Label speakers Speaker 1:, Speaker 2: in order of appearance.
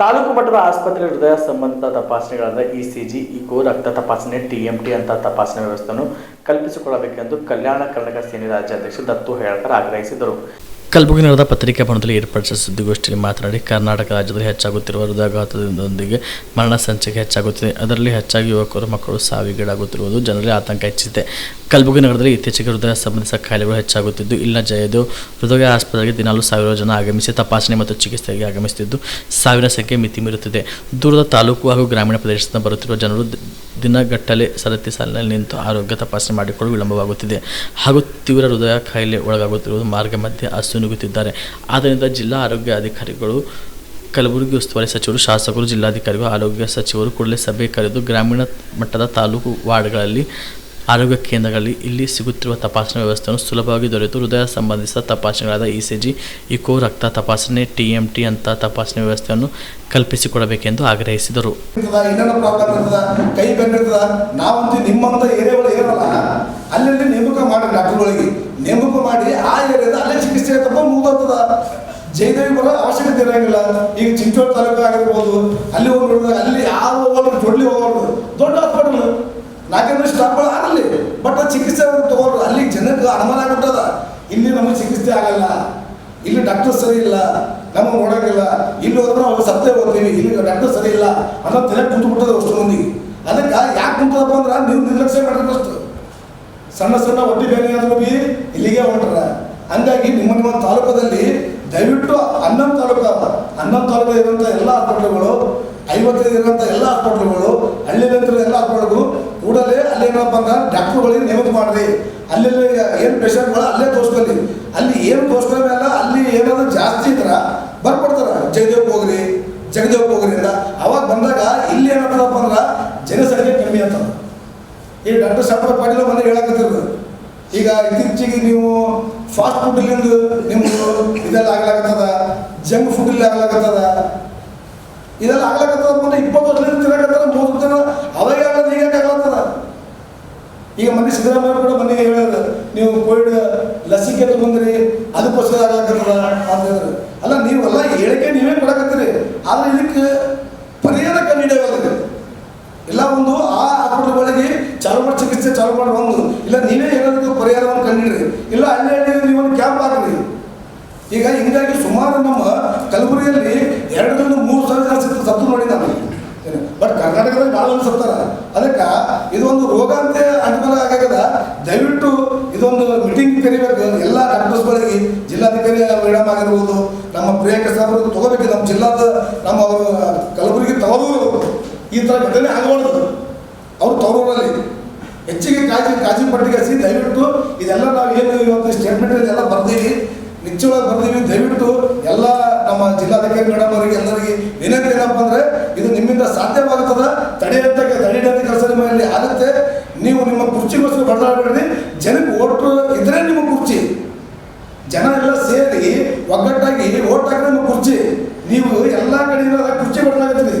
Speaker 1: ತಾಲೂಕು ಮಟ್ಟದ ಆಸ್ಪತ್ರೆ ಹೃದಯ ಸಂಬಂಧ ತಪಾಸಣೆಗಳಾದ ಇ ಸಿ ಜಿ ಇಕೋ, ರಕ್ತ ತಪಾಸಣೆ ಟಿ ಎಂ ಟಿಎಂಟಿ ಅಂತ ತಪಾಸಣೆ ವ್ಯವಸ್ಥೆಯನ್ನು ಕಲ್ಪಿಸಿಕೊಳ್ಳಬೇಕೆಂದು ಕಲ್ಯಾಣ ಕರ್ನಾಟಕ ಸೇನೆ ರಾಜ್ಯಾಧ್ಯಕ್ಷ ದತ್ತು ಹೇಳಕರ್ ಆಗ್ರಹಿಸಿದರು. ಕಲಬುರಗಿ ನಗರದ ಪತ್ರಿಕಾ ಭವನದಲ್ಲಿ ಏರ್ಪಡಿಸಿದ ಸುದ್ದಿಗೋಷ್ಠಿಯಲ್ಲಿ ಮಾತನಾಡಿ, ಕರ್ನಾಟಕ ರಾಜ್ಯದಲ್ಲಿ ಹೆಚ್ಚಾಗುತ್ತಿರುವ ಹೃದಯಾಘಾತದೊಂದಿಗೆ ಮರಣ ಸಂಚಿಕೆ ಹೆಚ್ಚಾಗುತ್ತಿದೆ. ಅದರಲ್ಲಿ ಹೆಚ್ಚಾಗಿ ಯುವಕರು, ಮಕ್ಕಳು ಸಾವಿಗೀಡಾಗುತ್ತಿರುವುದು ಜನರಲ್ಲಿ ಆತಂಕ ಹೆಚ್ಚಿದೆ ಕಲಬುರಗಿ ನಗರದಲ್ಲಿ ಇತ್ತೀಚೆಗೆ ಹೃದಯ ಸಂಬಂಧಿಸಿದ ಕಾಯಿಲೆಗಳು ಹೆಚ್ಚಾಗುತ್ತಿದ್ದು, ಇಲ್ಲಿನ ಜಯದೇವ್ ಹೃದಯ ಆಸ್ಪತ್ರೆಗೆ ದಿನಾಲು ಸಾವಿರಾರು ಜನ ಆಗಮಿಸಿ ತಪಾಸಣೆ ಮತ್ತು ಚಿಕಿತ್ಸೆಗೆ ಆಗಮಿಸುತ್ತಿದ್ದು ಸಾವಿನ ಸಂಖ್ಯೆ ಮಿತಿ ಮೀರುತ್ತಿದೆ ದೂರದ ತಾಲೂಕು ಹಾಗೂ ಗ್ರಾಮೀಣ ಪ್ರದೇಶದಿಂದ ಬರುತ್ತಿರುವ ಜನರು ದಿನಗಟ್ಟಲೆ ಸರತಿ ಸಾಲಿನಲ್ಲಿ ನಿಂತು ಆರೋಗ್ಯ ತಪಾಸಣೆ ಮಾಡಿಕೊಳ್ಳಲು ವಿಳಂಬವಾಗುತ್ತಿದೆ. ಹಾಗೂ ತೀವ್ರ ಹೃದಯ ಕಾಯಿಲೆ ಒಳಗಾಗುತ್ತಿರುವುದು ಮಾರ್ಗ ಮಧ್ಯೆ ಅಸುನುಗುತ್ತಿದ್ದಾರೆ ಆದ್ದರಿಂದ ಜಿಲ್ಲಾ ಆರೋಗ್ಯ ಅಧಿಕಾರಿಗಳು, ಕಲಬುರಗಿ ಉಸ್ತುವಾರಿ ಸಚಿವರು, ಶಾಸಕರು, ಜಿಲ್ಲಾಧಿಕಾರಿಗಳು, ಆರೋಗ್ಯ ಸಚಿವರು ಕೂಡಲೇ ಸಭೆ ಕರೆದು ಗ್ರಾಮೀಣ ಮಟ್ಟದ ತಾಲೂಕು ವಾರ್ಡ್ಗಳಲ್ಲಿ ಆರೋಗ್ಯ ಕೇಂದ್ರಗಳಲ್ಲಿ ಇಲ್ಲಿ ಸಿಗುತ್ತಿರುವ ತಪಾಸಣಾ ವ್ಯವಸ್ಥೆಯನ್ನು ಸುಲಭವಾಗಿ ದೊರೆತು. ಹೃದಯ ಸಂಬಂಧಿಸಿದ ತಪಾಸಣೆಗಳಾದ ಇ ಸಿ ಜಿ, ಇಕೋ ರಕ್ತ ತಪಾಸಣೆ, ಟಿ ಎಂ ಟಿಎಂಟಿ ಅಂತ ತಪಾಸಣೆ ವ್ಯವಸ್ಥೆಯನ್ನು ಕಲ್ಪಿಸಿಕೊಡಬೇಕೆಂದು ಆಗ್ರಹಿಸಿದರು.
Speaker 2: ಕೈ ನಿಮ್ಮಂತ ನೇಮಕ ಮಾಡಿ ಆ ಏರಿಯಾದ ಅಲ್ಲೇ ಚಿಕಿತ್ಸೆ ತಪ್ಪ ಮುಗ್ದೋಗ್ತದ. ಜಯದೇವಿ ಬರೋ ಅವಶ್ಯಕತೆ ಇರಂಗಿಲ್ಲ. ಈಗ ಚಿಂಚೋಳ ತಾಲೂಕು ಆಗಿರ್ಬೋದು, ಅಲ್ಲಿ ಹೋಗ್ಬಿಡ್ದು ಅಲ್ಲಿ ಯಾರು ಹೋಗೋದು ಜೊಡ್ಲಿ ಹೋಗೋದು ದೊಡ್ಡ ಹಾಸ್ಪಿಟಲ್ ನಾಲ್ಕೈದು ಸ್ಟಾಪ್ಗಳು ಆಗಲಿ ಬಟ್ ಚಿಕಿತ್ಸೆ ತಗೊಂಡ್ರು ಅಲ್ಲಿ ಜನಕ್ಕೆ ಅನುಮಾನ ಆಗ್ಬಿಟ್ಟದ. ಇಲ್ಲಿ ನಮಗೆ ಚಿಕಿತ್ಸೆ ಆಗಲ್ಲ, ಇಲ್ಲಿ ಡಾಕ್ಟರ್ ಸರಿ ಇಲ್ಲ ನಮಗೆ ನೋಡೋಂಗಿಲ್ಲ ಇಲ್ಲಿ ಹೋದ್ರೆ ಅವ್ರು ಸತ್ತೇ ಹೋಗ್ತೀವಿ, ಇಲ್ಲಿ ಡಾಕ್ಟರ್ ಸರಿ ಇಲ್ಲ ಅನ್ನೋ ತಲೆ ಕುಂತು ಬಿಟ್ಟದ ಅಷ್ಟು ಮಂದಿಗೆ ಅದಕ್ಕೆ ಯಾಕೆ ಕುಂತದಪ್ಪ ಅಂದ್ರೆ ನೀವು ನಿರ್ಲಕ್ಷ್ಯ ಮಾಡಿದ್ರಷ್ಟು ಸಣ್ಣ ಸಣ್ಣ ಒಡ್ಡಿ ಬೇನೆ ಆದ್ರೂ ಬಿ ಇಲ್ಲಿಗೆ ಹೊಂಟ್ರ. ಹಂಗಾಗಿ ನಿಮ್ಮ ನಿಮ್ಮ ತಾಲೂಕದಲ್ಲಿ ದಯವಿಟ್ಟು ಹನ್ನೊಂದು ತಾಲೂಕು, ಅನ್ನಂ ತಾಲೂಕು ಇರುವಂಥ ಎಲ್ಲ ಹಾಸ್ಪಿಟ್ಲ್ಗಳು ಐವತ್ತೈದು ಇರುವಂಥ ಎಲ್ಲ ಹಾಸ್ಪಿಟ್ಲ್ಗಳು ಹಳ್ಳಿ ಎಲ್ಲ ಹಾಸ್ಪಿಟ್ಲ್ಗಳು ಕೂಡಲೇ ಅಲ್ಲಿ ಏನಪ್ಪ ಅಂದ್ರೆ ಡಾಕ್ಟರ್ಗಳು ನೇಮಕ ಮಾಡ್ರಿ ಅಲ್ಲೆಲ್ಲ ಏನು ಪೇಷಂಟ್ಗಳು ಅಲ್ಲೇ ತೋರಿಸ್ಕೊಳ್ಳಿ. ಅಲ್ಲಿ ಏನು ತೋರಿಸ್ಕೊಳ್ಳೋ ಮೇಲೆ ಅಲ್ಲಿ ಏನಾದ್ರು ಜಾಸ್ತಿ ಇದ್ರ ಬರ್ಬಿಡ್ತಾರ ಜಗದೇವ್ ಹೋಗ್ರಿ ಜಗದೇವ್ ಅಂತ. ಅವಾಗ ಬಂದಾಗ ಇಲ್ಲಿ ಏನಾಗ್ತದಪ್ಪ ಅಂದ್ರೆ ಜನಸಂಖ್ಯೆ ಕಮ್ಮಿ ಅಂತ. ಈಗ ಡಾಕ್ಟರ್ ಶಾಂತರ ಪಾಟೀಲ್ ಮನೆ ಹೇಳಕತ್ತಿದ್ರು. ಈಗ ಇತ್ತೀಚೆಗೆ ನೀವು ಫಾಸ್ಟ್ ಫುಡ್ಲಿಂದ ನಿಮ್ದು ಇದೆಲ್ಲ ಆಗ್ಲಾಗತ್ತದ ಜಂಕ್ ಫುಡ್ ಇಲ್ಲಿ ಆಗ್ಲಾಗತ್ತದ ಇದೆಲ್ಲ ಆಗ್ಲಾಗತ್ತದ ಇಪ್ಪತ್ತು ವರ್ಷದಿಂದ ತಿನ್ನಕತ್ತಾರ ಮೂವತ್ತು ಜನ ಈಗ ಮೊನ್ನೆ ಸಿದ್ದರಾಮಯ್ಯ ಕೂಡ ಮನೆಗೆ ಹೇಳೋದು ನೀವು ಕೋವಿಡ್ ಲಸಿಕೆ ತಗೊಂಡ್ರಿ, ಅದಕ್ಕೋಸ್ಕರ ಆಗಲ್ಲ ಅಂತ ಹೇಳಿದ್ರು. ಅಲ್ಲ, ನೀವೆಲ್ಲ ಹೇಳಿಕೆ ನೀವೇ ಕೊಡಕತ್ತೀರಿ, ಆದ್ರೆ ಇದಕ್ಕೆ ಪರಿಹಾರ ಕಂಡುಹಿಡಿಯೋಲ್ಲ ಇಲ್ಲ, ಒಂದು ಆ ಆಸ್ಪತ್ರೆಗಳಿಗೆ ಮಾಡಿ ಚಿಕಿತ್ಸೆ ಚಾಲು ಮಾಡಿ ಒಂದು. ಇಲ್ಲ, ನೀವೇ ಏನಾದ್ರು ಪರಿಹಾರವನ್ನು ಕಂಡಿಡ್ರಿ. ಇಲ್ಲ ಹಳ್ಳಿ ನೀವು ಒಂದು ಕ್ಯಾಂಪ್ ಹಾಕ್ರಿ. ಈಗ ಹಿಂಗಾಗಿ ಸುಮಾರು ನಮ್ಮ ಕಲಬುರಗಿಯಲ್ಲಿ ಎರಡರಿಂದ ಮೂರು ಸಾವಿರ ಜನ ಸತ್ತು ಸತ್ತು ನೋಡಿ ನಾನು ಬಟ್ ಕರ್ನಾಟಕದಲ್ಲಿ ಭಾಳ ಸತ್ತಾರ. ಅದಕ್ಕೆ ಇದೊಂದು ರೋಗ ಅಂತ ಅನುಕೂಲ ಆಗದ ದಯವಿಟ್ಟು ಇದೊಂದು ಮೀಟಿಂಗ್ ಕರಿಬೇಕು ಎಲ್ಲ ಡಾಕ್ಟರ್ಸ್ಗಳಿಗೆ ಜಿಲ್ಲಾಧಿಕಾರಿ ಮೇಡಮ್ ಆಗಿರ್ಬೋದು ನಮ್ಮ ಪ್ರಿಯಾಂಕ ಸಾಹೇಬರು ತಗೋಬೇಕು ನಮ್ಮ ಅವರು ಕಲಬುರಗಿ ತವರೂರು ಈ ಥರ ಘಟನೆ ಆಗಬಾರ್ದು. ಅವರು ತವರೂರಲ್ಲಿ. ಹೆಚ್ಚಿಗೆ ಕಾಜಿ ಕಾಜಿನ ಪಟ್ಟಿಗೆ ಹಸಿ ದಯವಿಟ್ಟು ಇದೆಲ್ಲ ನಾವು ಏನು ಇವತ್ತು ಸ್ಟೇಟ್ಮೆಂಟ್ ಎಲ್ಲ ಬರ್ದೀವಿ ನಿಶ್ಚಯವಾಗಿ ಬರ್ದೀವಿ, ದಯವಿಟ್ಟು ಎಲ್ಲ ನಮ್ಮ ಜಿಲ್ಲಾಧಿಕಾರಿ ಮೇಡಮ್ ಅವರಿಗೆ, ಎಲ್ಲರಿಗೆ ವಿನಂತಿ ಏನಪ್ಪ ಅಂದರೆ ಇದು ನಿಮ್ಮಿಂದ ಸಾಧ್ಯವಾಗುತ್ತದೆ ತಡೆಯಂತ ತಡೆಯಂತ ಕೆಲಸ ನಿಮ್ಮಲ್ಲಿ ಆಗುತ್ತೆ ನೀವು ನಿಮ್ಮ ಕುರ್ಚಿಗೋಸ್ಕರ ಬದಲಾಡಬೇಡ್ರಿ ಜನಕ್ಕೆ ಓಟು ಇದ್ರೆ ನಿಮ್ಮ ಕುರ್ಚಿ ಜನ ಎಲ್ಲ ಸೇರಿ ಒಗ್ಗಟ್ಟಾಗಿ ಓಟ್ ಹಾಕಿದ್ರೆ ನಿಮ್ಮ ಕುರ್ಚಿ ನೀವು ಎಲ್ಲ ಕಡೆಯಿಂದ ಕುರ್ಚಿ ಬದಲಾಗುತ್ತೀರಿ